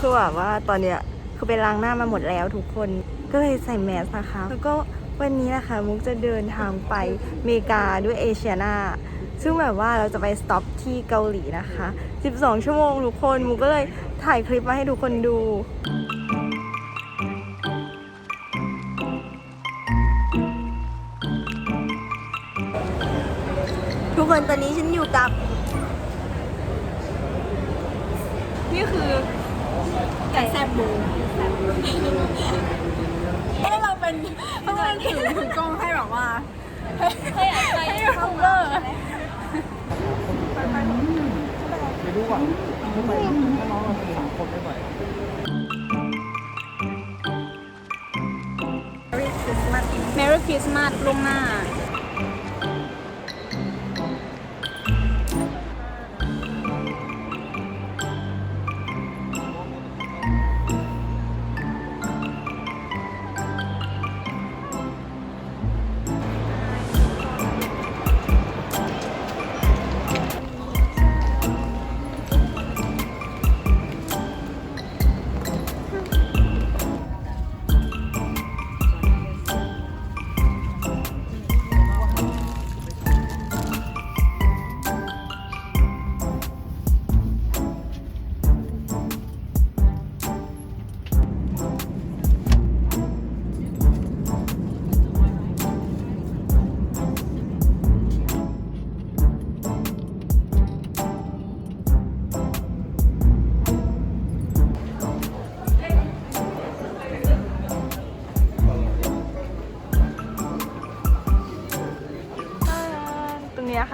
คือแบบว่าตอนเนี้ยคือไปล้างหน้ามาหมดแล้วทุกคนก็เลยใส่แมสนะคะแล้วก็วันนี้นะคะมุกจะเดินทางไปอเมริกาด้วยเอเชียนาซึ่งแบบว่าเราจะไปสต็อปที่เกาหลีนะคะ 12 ชั่วโมงทุกคนมุกก็เลยถ่ายคลิปมาให้ทุกคนดูทุกคนตอนนี้ฉันอยู่กับ นี่คือ ไก่แซ่บบูให้เราเป็นต้องเป็นถือถือกล้องให้แบบว่าให้ให้ให้ยูทูบเบอร์ไม่รู้อะทำไมถ้าน้องเราเป็นสามคนไม่ไหวเมรี่คริสต์มาสล่วงหน้า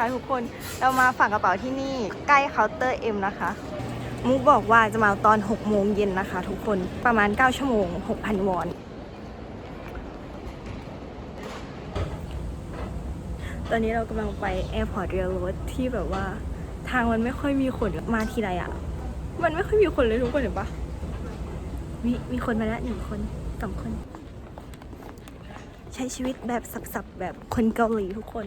นะคะทุกคนเรามาฝากกระเป๋าที่นี่ใกล้เคาน์เตอร์เอ็มนะคะ มุกบอกว่าจะมาตอน 6 โมงเย็นนะคะ ทุกคนประมาณ 9 ชั่วโมง 6,000 วอน ตอนนี้เรากำลังไปแอร์พอร์ตเรียลรถที่แบบว่าทางมันไม่ค่อยมีคนมาทีไรอะ่ะมันไม่ค่อยมีคนเลยทุกคนเห็นปะมีมีคนมาแล้วหนึ่งคนสองคน ใช้ชีวิตแบบสับๆแบบคนเกาหลีทุกคน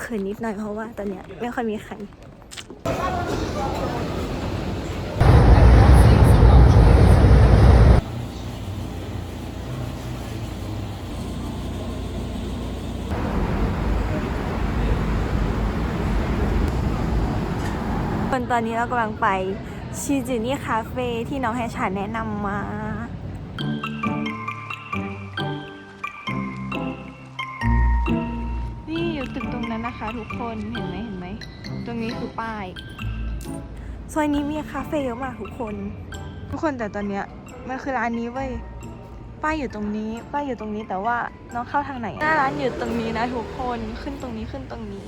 เขินนิดหน่อยเพราะว่าตอนเนี้ยไม่ค่อยมีใครคนตอนนี้เรากำลังไปชิจูนี่คาเฟ่ที่น้องแฮชานแนะนำมา ตึกตรงนั้นนะคะ ทุกคนเห็นไหมเห็นไหมตรงนี้คือป้ายซอยนี้มีคาเฟ่เยอะมากทุกคน ทุกคนแต่ตอนเนี้ยมันคือร้านนี้เว้ยป้ายอยู่ตรงนี้ป้ายอยู่ตรงนี้แต่ว่าน้องเข้าทางไหนอะหน้าร้านอยู่ตรงนี้นะทุกคนขึ้นตรงนี้ขึ้นตรงนี้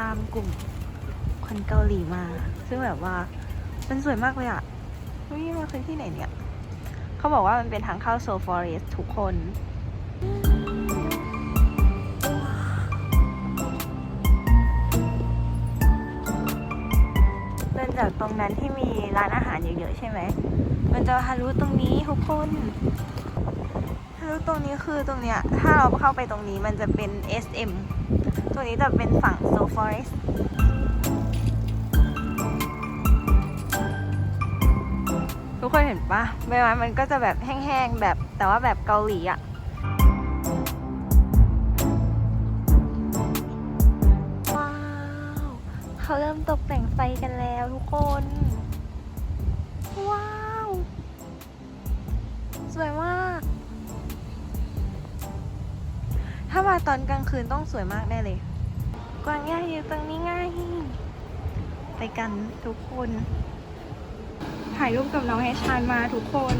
ตามกลุ่มคนเกาหลีมา ซึ่งแบบว่ามันสวยมากเลยอะเฮ้ยมันคือที่ไหนเนี่ย เขาบอกว่ามันเป็นทางเข้าโซฟอเรสทุกคนเดินจากตรงนั้นที่มีร้านอาหารเยอะๆใช่ไหม มันจะทะลุตรงนี้ทุกคน ทะลุตรงนี้คือตรงเนี้ยถ้าเราเข้าไปตรงนี้มันจะเป็น SM ตัวนี้จะเป็นฝั่ง So Forest ทุกคนเห็นปะใบไม้มันก็จะแบบแห้งๆแบบแต่ว่าแบบเกาหลีอะว้าว เขาเริ่มตกแต่งไฟกันแล้วทุกคนาตอนกลางคืนต้องสวยมากแน่เลย กวางย่าอยู่ตรงนี้ง่าย ไปกันทุกคน ถ่ายรูปกับน้องแฮชานมาทุกคน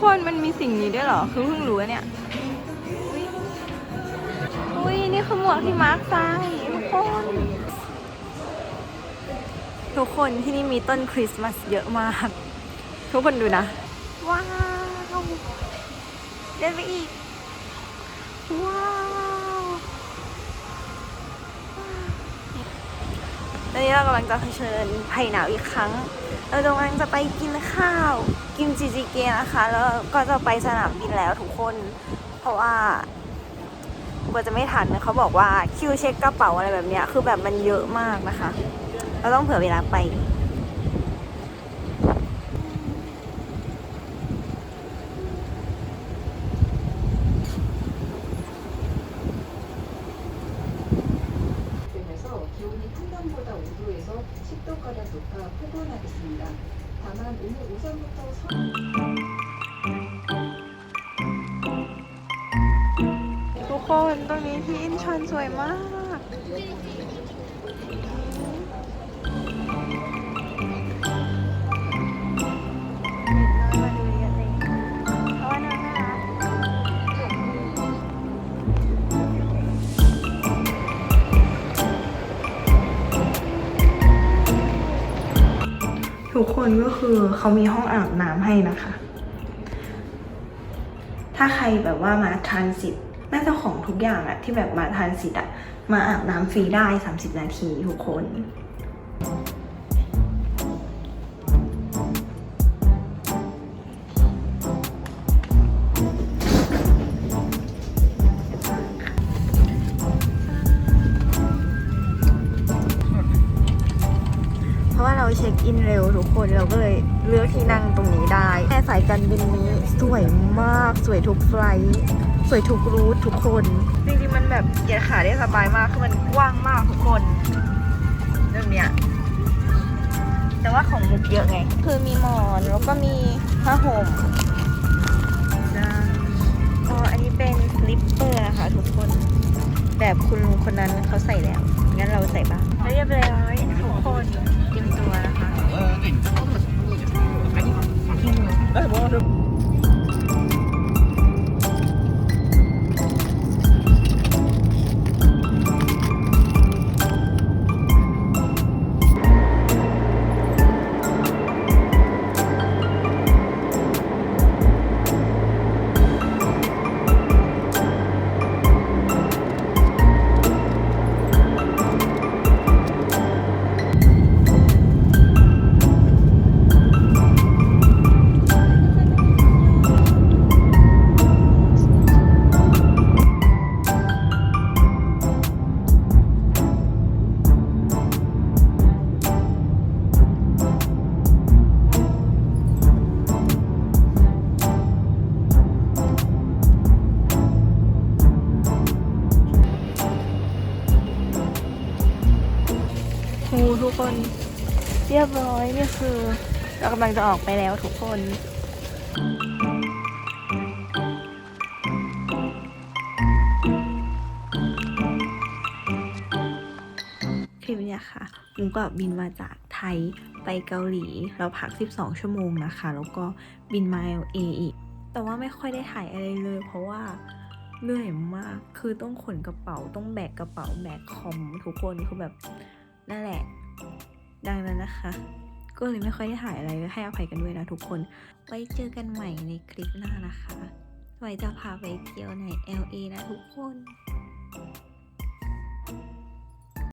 คนมันมีสิ่งนี้ด้วยเหรอ คือเพิ่งรู้เนี่ย อุ้ยนี่คือหมวกที่มาร์คใส่ทุกคน ทุกคนที่นี่มีต้นคริสต์มาสเยอะมาก ทุกคนดูนะ ว้าว เดินไปอีก ว้าวตอนนี้เรากำลังจะเผชิญภัยหนาวอีกครั้ง เรากำลังจะไปกินข้าวกินจิจิเกนะคะ แล้วก็จะไปสนามบินแล้วทุกคน เพราะว่ากว่าจะไม่ทันเขาบอกว่าคิวเช็คกระเป๋าอะไรแบบเนี้ยคือแบบมันเยอะมากนะคะ เราต้องเผื่อเวลาไป 다만 오늘 오전부터 서... ทุกคนตรงนี้ที่อินชอนสวยมาก ทุกคนก็คือเขามีห้องอาบน้ำให้นะคะ ถ้าใครแบบว่ามาทรานสิตน่าจะของทุกอย่างอะที่แบบมาทรานสิตอะมาอาบน้ำฟรีได้ 30 นาทีทุกคน ราะว่าเราเช็คอินเร็วทุกคนเราก็เลยเลือกที่นั่งตรงนี้ได้แค่สายการบินนี้สวยมากสวยทุกไฟลท์สวยทุกรูททุกคน จริงๆมันแบบเหยียดขาได้สบายมากคือมันกว้างมากทุกคนเรื่องเนี้ยแต่ว่าของมุกเยอะไง คือมีหมอนแล้วก็มีผ้าห่มอ๋ออันนี้เป็นสลิปเปอร์นะคะทุกคน แบบคุณลุงคนนั้นเขาใส่แล้ว งั้นเราใส่บ้างเรียบร้อยทุก คนเตรียมตัวนะคะ รียบร้อยนี่คือ เรากำลังจะออกไปแล้วทุกคนคลิปเนี้ยค่ะมุกก็บินมาจากไทยไปเกาหลี เราพัก 12 ชั่วโมงนะคะ แล้วก็บินมา LA อีก แต่ว่าไม่ค่อยได้ถ่ายอะไรเลย เพราะว่าเหนื่อยมาก คือต้องขนกระเป๋า ต้องแบกกระเป๋า แบกคอมทุกคน คือแบบนั่นแหละ ดังนั้นนะคะ ก็เลยไม่ค่อยได้ถ่ายอะไรให้อภัยกันด้วยนะทุกคน ไว้เจอกันใหม่ในคลิปหน้านะคะ ไว้จะพาไปเที่ยวใน LA นะทุกคน